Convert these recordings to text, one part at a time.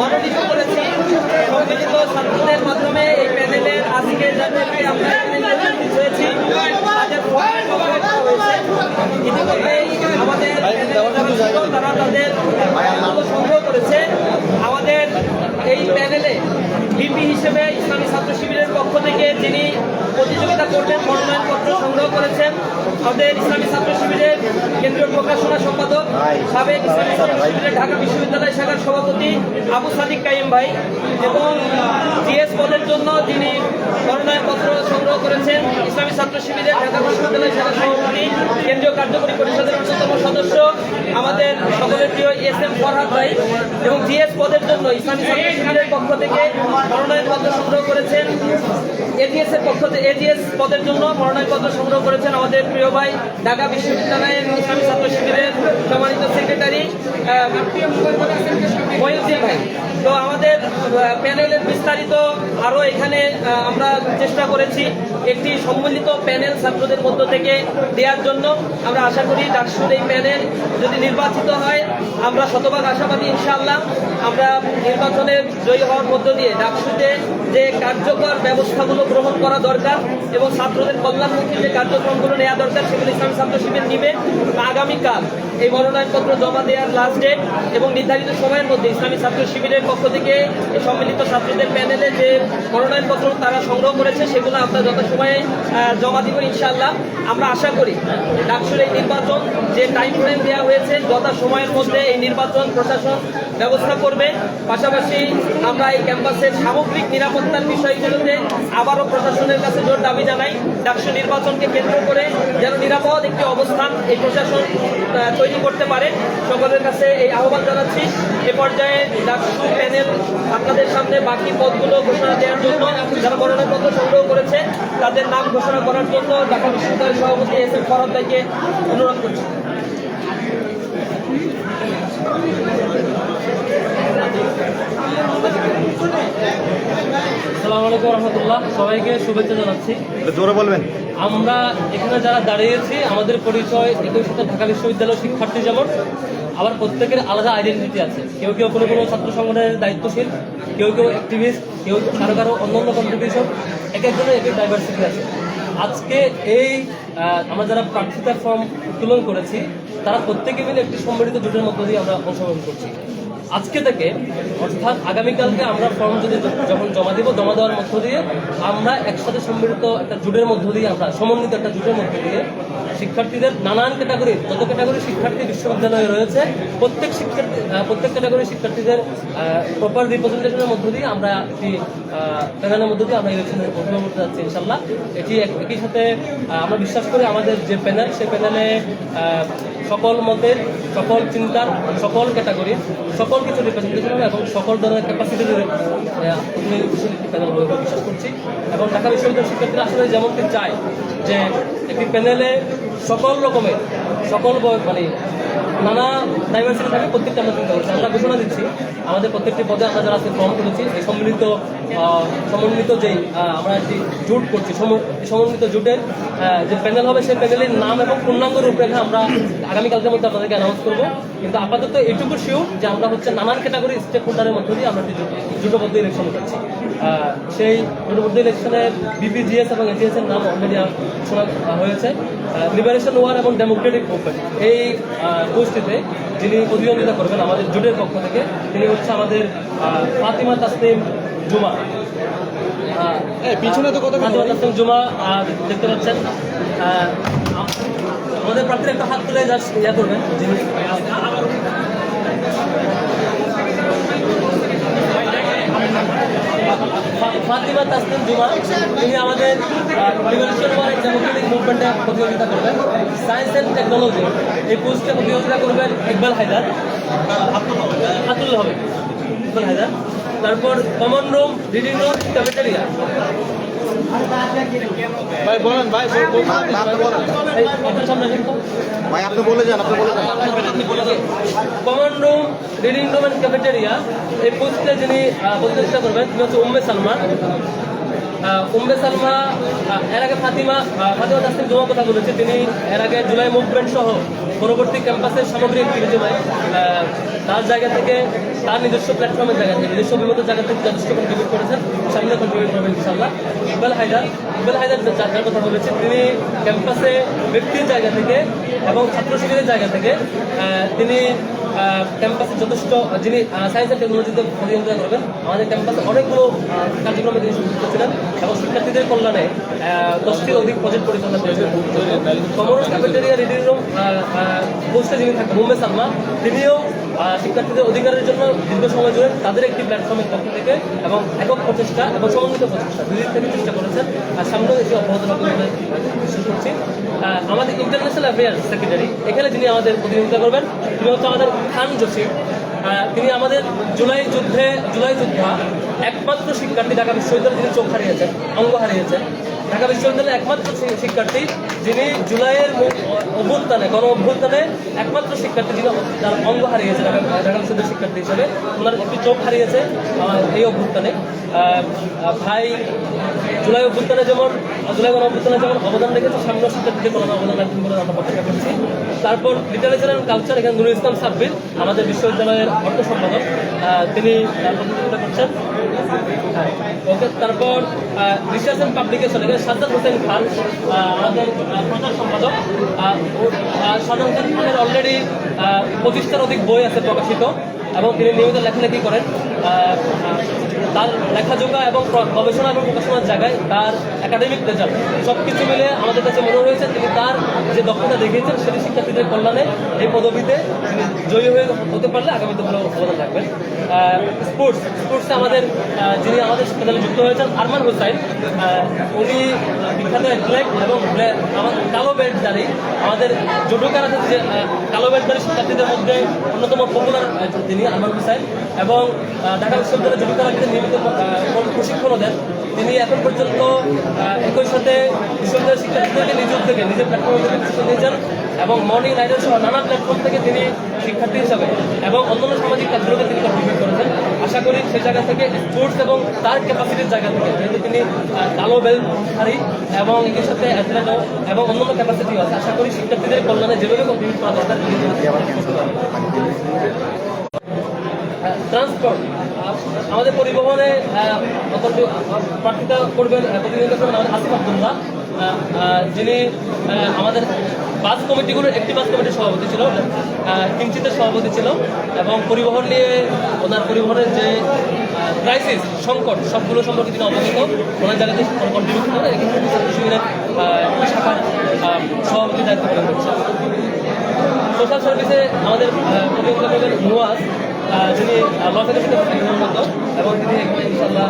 মনোনীত করেছি সম্মিলিত ছাত্রদের মাধ্যমে এই প্যানেলের আজকে আমরা হয়েছি তাদের ইতিমধ্যেই আমাদের তারা তাদের সংগ্রহ করেছে আমাদের এই প্যানেলে বিপি হিসেবে ইসলামী ছাত্র শিবিরের পক্ষ থেকে যিনি প্রতিযোগিতা করবেন মনোনয়নপত্র সংগ্রহ করেছেন, আমাদের ইসলামী ছাত্র শিবিরের কেন্দ্রীয় প্রকাশনা সম্পাদক, সাবেক ইসলামী ছাত্র শিবিরের ঢাকা বিশ্ববিদ্যালয় শাখার সভাপতি আবু সাদিক কাইম ভাই এবং জিএস পদের জন্য যিনি মনোনয়নপত্র সংগ্রহ করেছেন, ইসলামী ছাত্র শিবিরের ঢাকা বিশ্ববিদ্যালয় শাখার সভাপতি, কেন্দ্রীয় কার্যকরী পরিষদের অন্যতম সদস্য, আমাদের সকলের প্রিয় এস এম ফরহাদ ভাই এবং জিএস পদের জন্য ইসলামী ছাত্র শিবিরের পক্ষ থেকে মনোনয়নপত্র সংগ্রহ করেছেন এজিএস এর পক্ষ থেকে এজিএস পদের জন্য মনোনয়নপত্র সংগ্রহ করেছেন আমাদের প্রিয় ভাই ঢাকা বিশ্ববিদ্যালয়ের ইসলামী ছাত্র শিবিরের সম্মানিত সেক্রেটারি মহিউদ্দিন ভাই। তো আমাদের প্যানেলের বিস্তারিত আরও এখানে আমরা চেষ্টা করেছি একটি সম্মিলিত প্যানেল ছাত্রদের মধ্য থেকে দেওয়ার জন্য। আমরা আশা করি ডাকসুর এই প্যানেল যদি নির্বাচিত হয়, আমরা শতভাগ আশাবাদী ইনশাআল্লাহ। আমরা নির্বাচনে জয়ী হওয়ার মধ্য দিয়ে ডাকসুতে যে কার্যকর ব্যবস্থাগুলো গ্রহণ করা দরকার এবং ছাত্রদের কল্যাণমুখী যে কার্যক্রমগুলো নেওয়া দরকার, সেগুলো ইসলামী ছাত্র শিবির নিবে আগামীকাল। এই মনোনয়নপত্র জমা দেওয়ার লাস্ট ডেট এবং নির্ধারিত সময়ের মধ্যে ইসলামী ছাত্র শিবিরের পক্ষ থেকে সম্মিলিত ছাত্রদের প্যানেলে যে মনোনয়নপত্র তারা সংগ্রহ করেছে, সেগুলো আমরা যথাসময়ে সময়ে জমা দিব ইনশাল্লাহ আমরা আশা করি ডাকসুর এই নির্বাচন যে টাইম ফ্রেম দেওয়া হয়েছে যথা সময়ের মধ্যে এই নির্বাচন প্রশাসন ব্যবস্থা করবে পাশাপাশি আমরা এই ক্যাম্পাসের সামগ্রিক নিরাপত্তার বিষয়গুলোতে আবারও প্রশাসনের কাছে জোর দাবি জানাই। ডাকসু নির্বাচনকে কেন্দ্র করে যেন নিরাপদ একটি অবস্থান এই প্রশাসন তৈরি করতে পারে। সকলের কাছে এই আহ্বান জানাচ্ছি। এ পর্যায়ে ডাকসু প্যানেল আপনাদের সামনে বাকি পদগুলো ঘোষণা দেওয়ার জন্য, যারা মনোনয়নপত্র সংগ্রহ করেছে, তাদের নাম ঘোষণা করার জন্য ঢাকা বিশ্ববিদ্যালয়ের সভাপতি এস এম ফরাদ অনুরোধ করছি। আসসালামু আলাইকুম রহমতুল্লাহ। সবাইকে শুভেচ্ছা জানাচ্ছি। জোরে বলবেন। আমরা এখানে যারা দাঁড়িয়েছি আমাদের পরিচয় একই সাথে ঢাকা বিশ্ববিদ্যালয়ের শিক্ষার্থী যেমন আবার প্রত্যেকের আলাদা আইডেন্টিটি আছে। কেউ কেউ কোনো কোনো ছাত্র সংগঠনের দায়িত্বশীল কেউ কেউ অ্যাক্টিভিস্ট কেউ কারও কারও অন্য অন্য কন্ট্রিবিউশন এক একজনের এক এক ডাইভার্সিটি আছে। আজকে এই আমরা যারা প্রার্থিতার ফর্ম উত্তোলন করেছি তারা প্রত্যেকে মিলে একটি সম্মিলিত জোটের মধ্য দিয়ে আমরা অংশগ্রহণ করছি। আজকে থেকে, অর্থাৎ আগামীকালকে আমরা ফর্ম যদি যখন জমা দিব, জমা দেওয়ার মধ্য দিয়ে আমরা একসাথে সম্মিলিত একটা জুটের মধ্য দিয়ে আমরা, সমন্বিত একটা জুটের মধ্য দিয়ে শিক্ষার্থীদের নানান ক্যাটাগরি যত ক্যাটাগরি শিক্ষার্থী বিশ্ববিদ্যালয়ে রয়েছে, প্রত্যেক শিক্ষার্থী প্রত্যেক ক্যাটাগরি শিক্ষার্থীদের প্রপার রিপ্রেজেন্টেশনের মধ্য দিয়ে আমরা একটি প্যানেলের মধ্য দিয়ে আমরা ইলেকশনে অংশগ্রহণ করতে যাচ্ছি ইনশাল্লাহ এটি এক- একই সাথে আমরা বিশ্বাস করি আমাদের যে প্যানেল সেই প্যানেলে সকল মতের সকল চিন্তার, সকল ক্যাটাগরি সকল কিছু রিপ্রেজেন্টেশন হবে এবং সকল ধরনের ক্যাপাসিটি প্যানেল হবে বিশ্বাস করছি। এবং ঢাকা বিশ্ববিদ্যালয়ের শিক্ষার্থীরা আসলে যেমনটি চায় যে একটি প্যানেলে সকল রকমের, সকল মানে নানা ডাইভার্সিটি থাকে প্রত্যেকটা আমরা চিন্তা করছি। আমরা ঘোষণা দিচ্ছি, আমাদের প্রত্যেকটি পদে আমরা যারা আজকে ফর্ম করেছি, এই সম্মিলিত সমন্বিত যেই আমরা একটি জোট করছি সমন্বিত জোটের যে প্যানেল হবে সেই প্যানেলের নাম এবং পূর্ণাঙ্গ রূপরেখা আমরা আগামীকালকের মধ্যে আপনাদেরকে অ্যানাউন্স করব। কিন্তু আপাতত এটুকু শিওর যে আমরা হচ্ছে নানান ক্যাটাগরি স্টেক হোল্ডারের মধ্য দিয়ে আমরা জোটবদ্ধ ইলেকশন করছি। সেই জোটবদ্ধ ইলেকশনে বিপিজিএস এবং এজিএস এর নাম অলরেডি ঘোষণা হয়েছে। লিবারেশন ওয়ার এবং ডেমোক্রেটিক মুভমেন্ট এই গোষ্ঠীতে যিনি প্রতিদ্বন্দ্বিতা করবেন আমাদের জোটের পক্ষ থেকে তিনি হচ্ছে আমাদের ফাতিমা তাসনিম জুমা। পিছনে তো কথা ফাতিমা তাসনিম জুমা দেখতে পাচ্ছেন। আমাদের প্রার্থীর একটা হাত তুলে জাস্ট ইয়া করবেন যিনি তিনি আমাদের ডেমোক্রেটিক মুভমেন্টে প্রতিযোগিতা করবেন সায়েন্স অ্যান্ড টেকনোলজি এই প্রতিযোগিতা করবেন ইকবাল হায়দার। আতুল হবে ইকবাল হায়দার। তারপর common room reading room cafeteria ভাই বলেন ভাই ভাই আপনি বলে যান আপনি বলে যান। Common room reading room and cafeteria এই পোস্টে যিনি প্রতিযোগিতা করবেন তিনি হচ্ছে উম্মে সালমান। উম্মে সালমা এর আগে ফাতিমা ফাতিমা তাসলিম জমা কথা বলেছে। তিনি এর আগে জুলাই মুভমেন্ট সহ পরবর্তী ক্যাম্পাসের সামগ্রিক বিবেচনায় তার জায়গা থেকে তার নিজস্ব প্ল্যাটফর্মের জায়গা থেকে, নিজস্ব অভিমত জায়গা থেকে যথেষ্ট কন্ট্রিবিউট করেছেন। সামনে কন্ট্রিবিউট করবেন ইনশাল্লাহ ইকবাল হায়দার ইকবাল হায়দার যার কথা বলেছে, তিনি ক্যাম্পাসে ব্যক্তির জায়গা থেকে এবং ছাত্র শিবিরের জায়গা থেকে তিনি ক্যাম্পাসে যথেষ্ট যিনি সায়েন্স অ্যান্ড টেকনোলজিতে প্রতিযোগিতা করবেন, আমাদের ক্যাম্পাসে অনেকগুলো কার্যক্রমে তিনি সংযুক্ত ছিলেন এবং শিক্ষার্থীদের কল্যাণে দশটির অধিক প্রজেক্ট পরিচালনা করেছেন। কমরস ক্যাফেটেরিয়া রিডিং রুম হোস্টে যিনি থাকেন মুম্বে সালমা, তিনিও শিক্ষার্থীদের অধিকারের জন্য দীর্ঘ সময় ধরে তাদের একটি প্ল্যাটফর্মের পক্ষ থেকে এবং একক প্রচেষ্টা এবং সমন্বিত প্রচেষ্টা দুই দিক থেকে চেষ্টা করেছেন। আর সামনেও এটি অব্যাহত করছি। আমাদের ইন্টারন্যাশনাল অ্যাফেয়ার্স সেক্রেটারি এখানে যিনি আমাদের প্রতিনিধিত্ব করবেন। তিনি হচ্ছে আমাদের খান আহ, তিনি আমাদের জুলাই যুদ্ধে জুলাই যোদ্ধা একমাত্র শিক্ষার্থী ঢাকা বিশ্ববিদ্যালয়ে যিনি চোখ হারিয়েছেন অঙ্গ হারিয়েছেন। ঢাকা বিশ্ববিদ্যালয়ের একমাত্র শিক্ষার্থী যিনি জুলাইয়ের অভ্যুত্থানে, গণ অভ্যুত্থানে একমাত্র শিক্ষার্থী যিনি যার অঙ্গ হারিয়েছে ঢাকা বিশ্ববিদ্যালয়ের শিক্ষার্থী হিসেবে। ওনার একটি চোখ হারিয়েছে এই অভ্যুত্থানে। ভাই, জুলাই অভ্যুত্থানে যেমন, জুলাই গণ অভ্যুত্থানে যেমন অবদান রেখেছে, সামনে শিক্ষার্থীদের কোনো অবদান রাখবেন বলে আমরা প্রত্যাশা করছি। তারপর লিটারেচার অ্যান্ড কালচার, এখানে নুরুল ইসলাম সাব্বির, আমাদের বিশ্ববিদ্যালয়ের অর্থ সম্পাদক তিনি প্রতিযোগিতা করছেন। ওকে, তারপর রিসার্চ অ্যান্ড পাবলিকেশন, এখানে সাজ্জাদ হোসেন খান আমাদের প্রচার সম্পাদক। খানের অলরেডি পঁচিশটার অধিক বই আছে প্রকাশিত এবং তিনি নিয়মিত লেখালেখি করেন। তার লেখাজোকা এবং গবেষণা এবং প্রকাশনার জায়গায় তার একাডেমিক রেজাল্ট সব কিছু মিলে আমাদের কাছে মনে হয়েছে তিনি তার যে দক্ষতা দেখিয়েছেন সেটি শিক্ষার্থীদের কল্যাণে এই পদবিতে জয়ী হয়ে হতে পারলে আগামীতে ভালো অবদান রাখবেন। স্পোর্টস স্পোর্টসে আমাদের যিনি আমাদের সাথে যুক্ত হয়েছেন, আরমান হোসাইন। উনি বিখ্যাত অ্যাথলেট এবং ব্লে- আমার কালো বেল্টধারী আমাদের জুডো কারাতে যে কালো বেল্টধারী শিক্ষার্থীদের মধ্যে অন্যতম পপুলার তিনি আরমান হোসাইন। এবং ঢাকা বিশ্ববিদ্যালয়ের জুডো কারাতে নিয়মিত প্রশিক্ষণও দেন তিনি এখন পর্যন্ত একই সাথে বিশ্ববিদ্যালয়ের শিক্ষার্থীদেরকে নিজ থেকে নিজের প্ল্যাটফর্ম প্রশিক্ষণ দিয়েছেন। এবং মর্নিং রাইডার সহ নানা প্ল্যাটফর্ম থেকে তিনি শিক্ষার্থী হিসাবে এবং অন্যান্য সামাজিক কাজগুলোতে তিনি কন্ট্রিবিউট করেছেন। আশা করি সেই জায়গা থেকে স্পোর্টস এবং তার ক্যাপাসিটির জায়গা থেকে, যেহেতু তিনি কালো বেলধারী এবং এর সাথে অ্যাথলেটও এবং অন্যান্য ক্যাপাসিটি আছে, আশা করি শিক্ষার্থীদের কল্যাণে যেভাবে কন্ট্রিবিউট করা দরকার। ট্রান্সপোর্ট আমাদের পরিবহনে প্রার্থিতা করবেন প্রতিনিধিত্ব করবেন আমাদের আসিফ আবদুল্লাহ যিনি আমাদের বাস কমিটিগুলোর একটি বাস কমিটির সভাপতি ছিল কিঞ্চিতের সভাপতি ছিল এবং পরিবহন নিয়ে ওনার পরিবহনের যে ক্রাইসিস সংকট সবগুলো সম্পর্কে তিনি অবগত। ওনার জায়গাতে কন্ট্রিবিউট করে শিবিরের শাখার সভাপতি দায়িত্ব পালন করছে সোশ্যাল সার্ভিসে আমাদের মুয়াজ আহ, যিনি ল একাডেমিতে কর্মরত এবং তিনি ইনশাল্লাহ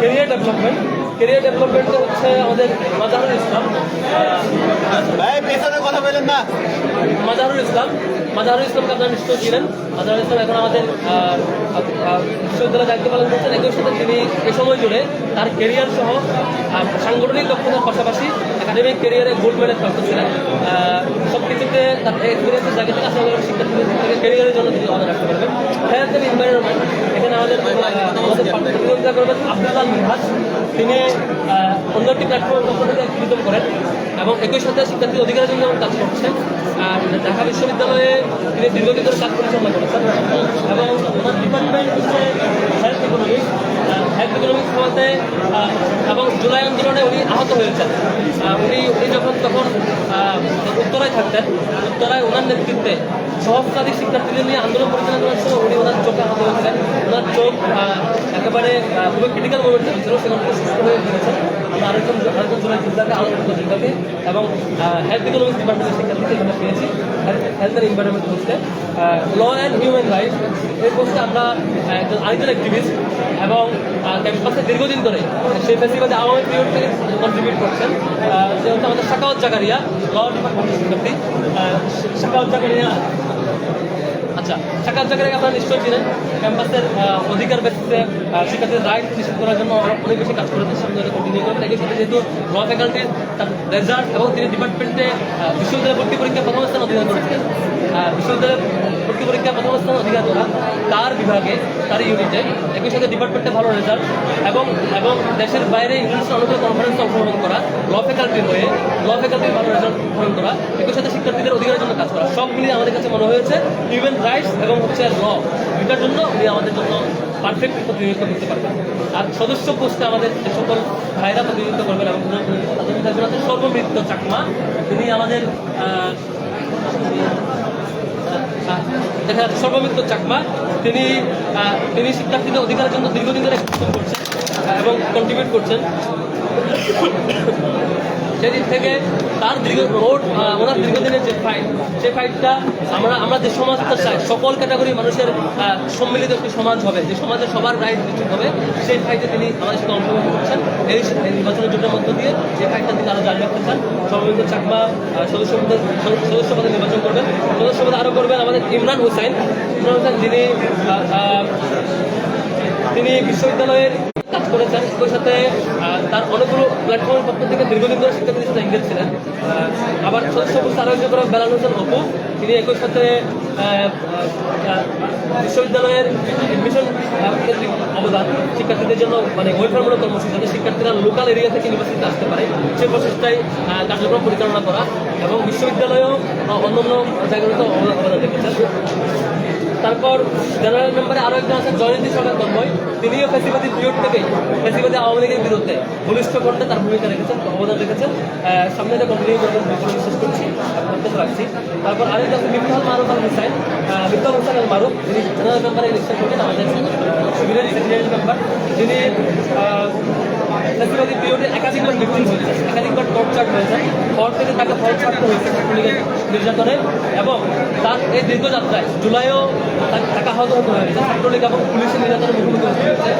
কেরিয়ার ডেভেলপমেন্ট কেরিয়ার ডেভেলপমেন্টে হচ্ছে আমাদের মাজাহুল ইসলাম। কথা বলেন না। মাজাহুল ইসলাম। মাজাহুল ইসলামকে আপনারা নিশ্চয় ছিলেন মাজাহুল ইসলাম এখন আমাদের বিশ্ববিদ্যালয়ে দায়িত্ব পালন করছেন। একই সাথে তিনি এ সময় জুড়ে তার কেরিয়ার সহ সাংগঠনিক দক্ষতার পাশাপাশি একাডেমিক কেরিয়ারে গোল্ড মেডেল প্রাপ্ত ছিলেন। সব কিছুতে তার এক্সপিরিয়েন্সের জায়গা থেকে আসলে শিক্ষার্থীদের কেরিয়ারের জন্য তিনি অবদান রাখতে পারবেন। Health and environment Abdullah Mihaj তিনি অন্য একটি প্ল্যাটফর্মের পক্ষ করেন এবং একই সাথে শিক্ষার্থী অধিকারের জন্য কাজ করছেন আর ঢাকা বিশ্ববিদ্যালয়ে তিনি দীর্ঘদিন ধরে কাজ পরিচালনা করেছেন। এবং ওনার ডিপার্টমেন্ট হচ্ছে হেলথ ইকোনমিক্স ইকোনমিক্স হওয়াতে এবং জুলাই আন্দোলনে উনি আহত হয়েছেন। উনি উনি যখন তখন উত্তরায় থাকতেন, উত্তরায় ওনার নেতৃত্বে সহস্রাধিক শিক্ষার্থীদের নিয়ে আন্দোলন পরিচালনা করার সময় উনি ওনার চোখে আহত হয়েছিলেন ওনার চোখ একেবারে খুবই ক্রিটিক্যাল মোমেন্ট ছিল, সেখান থেকে সুস্থ হয়ে গিয়েছেন আমরা আরেকজন আরেকজন জুলাই যোদ্ধাকে আহত যোদ্ধাকে এবং হেলথ ইকোনমিক্স ডিপার্টমেন্টের শিক্ষার্থীকে এখানে পেয়েছি। হেলথ অ্যান্ড এনভায়রনমেন্ট পোস্টে ল অ্যান্ড হিউম্যান রাইটস এই পোস্টে আমরা একজন আরেকজন অ্যাক্টিভিস্ট এবং ক্যাম্পাসে দীর্ঘদিন ধরে সেই ফেসিবাদে আওয়ামী পিরিয়ড থেকে কন্ট্রিবিউট করছেন। সে হচ্ছে আমাদের শাকাওয়াত জাকারিয়া ল ডিপার্টমেন্টের শিক্ষার্থী শাকাওয়াত জাকারিয়া আচ্ছা শাকাত জায়গায় আপনারা নিশ্চয়ই চিনেন। ক্যাম্পাসের অধিকার ব্যক্তিতে শিক্ষার্থীদের রাইট নিশ্চিত করার জন্য অনেক বেশি কাজ করেছেন সামনে কন্টিনিউ করবেন। একই সাথে যেহেতু ল ফ্যাকাল্টির তার রেজাল্ট এবং তিনি ডিপার্টমেন্টে বিশ্ববিদ্যালয় ভর্তি পরীক্ষা প্রথম স্থান অধিকার করেছিলেন বিশ্ববিদ্যালয়ের ভর্তি পরীক্ষায় প্রথম স্থান অধিকার করা তার বিভাগে, তার ইউনিটে একই সাথে ডিপার্টমেন্টে ভালো রেজাল্ট এবং এবং দেশের বাইরে ইন্টারন্যাশনাল অনেকগুলো কনফারেন্সে অংশগ্রহণ করা ল ফ্যাকাল্টি হয়ে ল ফ্যাকাল্টির ভালো রেজাল্ট গ্রহণ করা, একই সাথে শিক্ষার্থীদের অধিকারের জন্য কাজ করা। সব মিলিয়ে আমাদের কাছে মনে হয়েছে হিউম্যান রাইটস এবং হচ্ছে ল এটার জন্য উনি আমাদের জন্য পারফেক্ট প্রতিনিধিত্ব করতে পারবেন। আর সদস্য পোস্টে আমাদের যে সকল ভাইরা প্রতিনিধিত্ব করবেন এবং একজন আছেন চাকমা, তিনি আমাদের দেখা যাচ্ছে সর্বমিত্র চাকমা। তিনি তিনি শিক্ষার্থীদের অধিকারের জন্য দীর্ঘদিন ধরে করছেন এবং কন্ট্রিবিউট করছেন। সেদিন থেকে তার দীর্ঘ আহ, ওনার দীর্ঘদিনের যে ফাইট সেই ফাইটটা আমরা আমরা যে সমাজটা চাই সকল ক্যাটাগরি মানুষের সম্মিলিত একটি সমাজ হবে যে সমাজে সবার রাইট নিশ্চিত হবে সেই ফাইটে তিনি আমাদের সাথে অংশগ্রহণ করছেন। এই নির্বাচনের জোটের মধ্য দিয়ে যে ফাইটটা তিনি আরও জারি রাখতে চান সর্বমিত্র চাকমা সদস্য সদস্য পদে নির্বাচন করবেন। সদস্য পদে আরও করবেন আমাদের ইমরান হোসেন ইমরান হোসেন যিনি তিনি বিশ্ববিদ্যালয়ের কাজ করেছেন। একই সাথে তার অনেকগুলো প্ল্যাটফর্মের পক্ষ থেকে দীর্ঘদিন ধরে শিক্ষার্থীদের সাথে এঙ্গেজ ছিলেন আবার সদস্য অবস্থা আরও একজন বেলাল হোসেন অপু। তিনি একই সাথে বিশ্ববিদ্যালয়ের এডমিশন কেন্দ্রিক অবদান শিক্ষার্থীদের জন্য মানে ওয়েলফেয়ারমূলক কর্মসূচি যাতে শিক্ষার্থীরা লোকাল এরিয়া থেকে ইউনিভার্সিটিতে আসতে পারে। সেই প্রচেষ্টায় কার্যক্রম পরিচালনা করা এবং বিশ্ববিদ্যালয়েও অন্যান্য জায়গাগুলোতে অবদান অবদান রেখেছেন। তারপর জেনারেল মেম্বারে আরও একজন আছেন জয়ন্তী সরকার তন্ময় তিনিও ফেসিবাদী পিরিয়ড থেকেই ফেসিবাদী আওয়ামী লীগের বিরুদ্ধে বলিষ্ঠ করতে তার ভূমিকা রেখেছেন অবদান রেখেছেন। সামনে যে কন্টিনিউ করবেন বিশ্বাস করছি করতে রাখছি তারপর আরেকজন আছে মিফতাল মারুফ আল হুসাইন। মিফতাল হোসেন আল মারুফ, যিনি জেনারেল মেম্বারে ইলেকশন করবেন আমাদের শিবিরের সেক্রেটারি মেম্বার যিনি আহ, ফেসিবাদী পিরিয়ডে একাধিকবার ভিক্টিম হয়েছে একাধিকবার টর্চার হয়েছে পর থেকে তাকে ফল ছাড়তে হয়েছে ছাত্রলীগের নির্যাতনে এবং তার এই দীর্ঘযাত্রায় জুলাইও তাকে আহত হতে হয়েছে। ছাত্রলীগ এবং পুলিশের নির্যাতনের মুখোমুখি হতে হয়েছে।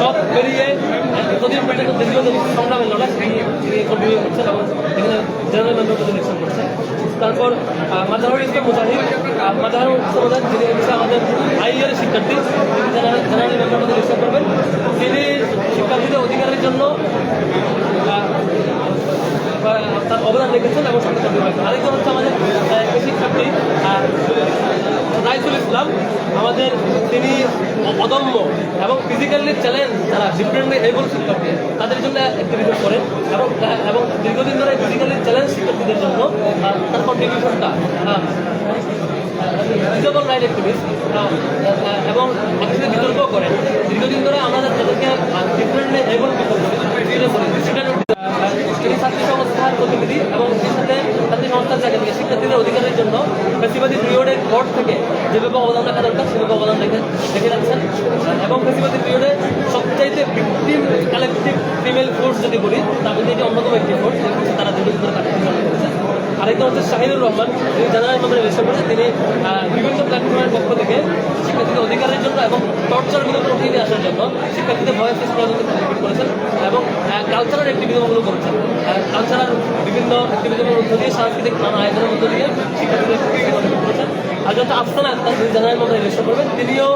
সব পেরিয়ে এতদিন পর্যন্ত দীর্ঘ সংগ্রামের লড়াই তিনি কন্টিনিউ করছেন এবং এখানে জেনারেল মেম্বার পদে ইলেকশন করছেন তারপর আহ, মাজাহুর ইসলাম মুজাহিদ আহ, মাজাহুর ইসলাম মুজাহিদ যিনি হচ্ছে আমাদের আইয়ের শিক্ষার্থী তিনি জেনারেল মেম্বার পদে ইলেকশন করবেন। তিনি শিক্ষার্থীদের অধিকারের জন্য তার অবদান রেখেছেন এবং হয়েছে আরেকজন হচ্ছে আমাদের শিক্ষার্থী আহ, ইসলাম আমাদের তিনি অদম্য এবং ফিজিক্যালি চ্যালেঞ্জ যারা ডিফারেন্টলি এবল শিক্ষার্থী তাদের জন্য অ্যাক্টিভিটি করেন। এবং এবং দীর্ঘদিন ধরে ফিজিক্যালি চ্যালেঞ্জ শিক্ষার্থীদের জন্য আহ, তার কন্ট্রিবিউশনটা রিজনেবল রাইট অ্যাক্টিভিস্ট এবং একসাথে বিতর্ক করেন। দীর্ঘদিন ধরে আমরা তাদেরকে ডিফারেন্টলি এবল ছাত্রী সংস্থার প্রতিনিধি এবং সেই সাথে সংস্থার জায়গা থেকে শিক্ষার্থীদের অধিকারের জন্য ফেসিবাদী পিরিয়ডের পর থেকে যেভাবে অবদান রাখা দরকার, সেভাবে অবদান রেখে রেখে যাচ্ছেন। এবং ফেসিবাদী পিরিয়ডে সবচাইতে ভিক্টিম কালেকটিভ ফিমেল ফোর্স যদি বলি মধ্যে এটি অন্যতম একটি ফোর্স তারা দীর্ঘদিন ধরে আরেকজন হচ্ছে শাহিনুর রহমান তিনি জেনারেল আমাদের রেজিস্টার করেছেন। তিনি বিভিন্ন প্ল্যাটফর্মের পক্ষ থেকে শিক্ষার্থীদের অধিকারের জন্য এবং টর্চার বিনোদন নিয়ে আসার জন্য শিক্ষার্থীদের ভয়েস করার জন্য করেছেন এবং কালচারাল অ্যাক্টিভিজমগুলো করেছেন। কালচারাল বিভিন্ন অ্যাক্টিভিজমের মধ্য দিয়ে সাংস্কৃতিক নানা আয়োজনের মধ্য দিয়ে শিক্ষার্থীদের করেছেন। যত আফসানা আক্তার যিনি জেনারেল মেম্বার ইলেকশন করবেন তিনিও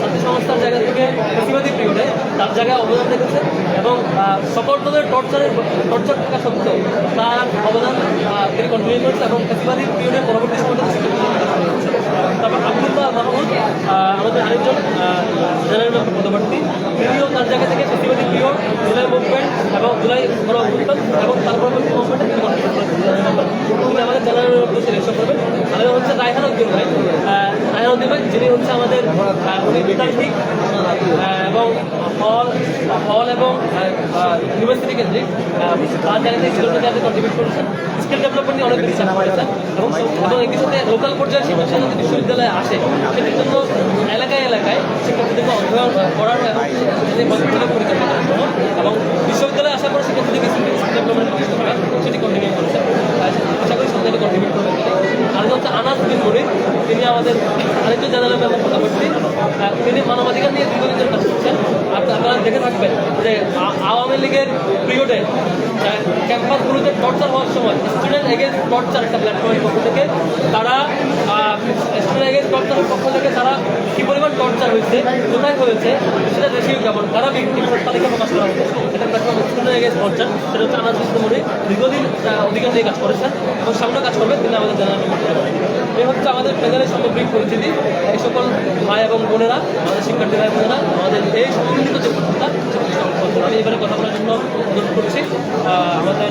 ছাত্র সংস্থার জায়গা থেকে প্রতিবাদী পিরিয়ডে তার জায়গায় অবদান রেখেছেন এবং সকল দলের টর্চারের টর্চার থাকা সত্ত্বেও তার অবদান তিনি কন্টিনিউ করেছেন এবং প্রতিবাদী পিরিয়ডের পরবর্তী তারপর আব্দুল্লাহ মাহমুদ আমাদের আরেকজন জেনারেল মেম্বার পদপ্রার্থী, তিনিও তার জায়গা থেকে প্রতিবাদী পিরিয়ড জুলাই মুভমেন্ট এবং জুলাই গণ এবং তার পরবর্তী মুভমেন্টে তিনি আমাদের জেনারেল মেম্বার সিলেকশন করবেন। আরেক হচ্ছে রায়হান উদ্দিন ভাই। রায়হান উদ্দিন ভাই, যিনি হচ্ছে আমাদের বিতান্ত্রিক এবং হল হল এবং ইউনিভার্সিটি কেন্দ্রিক তার জায়গা থেকে ছিল কন্ট্রিবিউট করেছেন। স্কিল ডেভেলপমেন্ট নিয়ে অনেক বেশি চাপ করেছেন এবং একই সাথে লোকাল পর্যায়ে শিক্ষা যদি বিশ্ববিদ্যালয়ে আসে, সেটির জন্য এলাকায় এলাকায় শিক্ষার্থীদেরকে অধ্যয়ন করানো এবং পরিকল্পনা এবং বিশ্ববিদ্যালয়ে আসার পর শিক্ষার্থীদেরকে স্কিল ডেভেলপমেন্ট প্রচেষ্টা করা সেটি কন্টিনিউ করেছেন আহ, আশা করি সন্ধ্যাটি কন্ট্রিবিউট করবেন তিনি। আরেকজন হচ্ছে আনাস বিন মনির তিনি আমাদের আরেকজন জেনারেল মেম্বার পদপ্রার্থী আহ, তিনি মানবাধিকার নিয়ে দীর্ঘদিন ধরে কাজ করছেন আর আপনারা দেখে থাকবেন যে আ- আওয়ামী লীগের পিরিয়ডে ক্যাম্পাসগুলোতে টর্চার হওয়ার সময় এগেন্স্ট টর্চার একটা প্ল্যাটফর্মের পক্ষ থেকে তারা এগেন্স্ট টর্চারের পক্ষ থেকে তারা কি পরিমাণ টর্চার হয়েছে, কোথায় হয়েছে, সেটা রেশিও কেমন তারা এর তালিকা প্রকাশ করা হয়েছে। এটা প্ল্যাটফর্ম এগেন্স্ট টর্চার সেটা হচ্ছে আনাজ মুস্তমরি দীর্ঘদিন অধিকার নিয়ে কাজ করেছেন এবং সামনে কাজ করবে, তিনি আমাদের জানার এই হচ্ছে আমাদের প্যানেলের সামগ্রিক পরিচিতি এই সকল ভাই এবং বোনেরা, আমাদের শিক্ষার্থী ভাই বোনেরা, আমাদের এই সমন্বিত যে সেটি করবে। আমি এবারে কথা বলার জন্য অনুরোধ করছি। আমাদের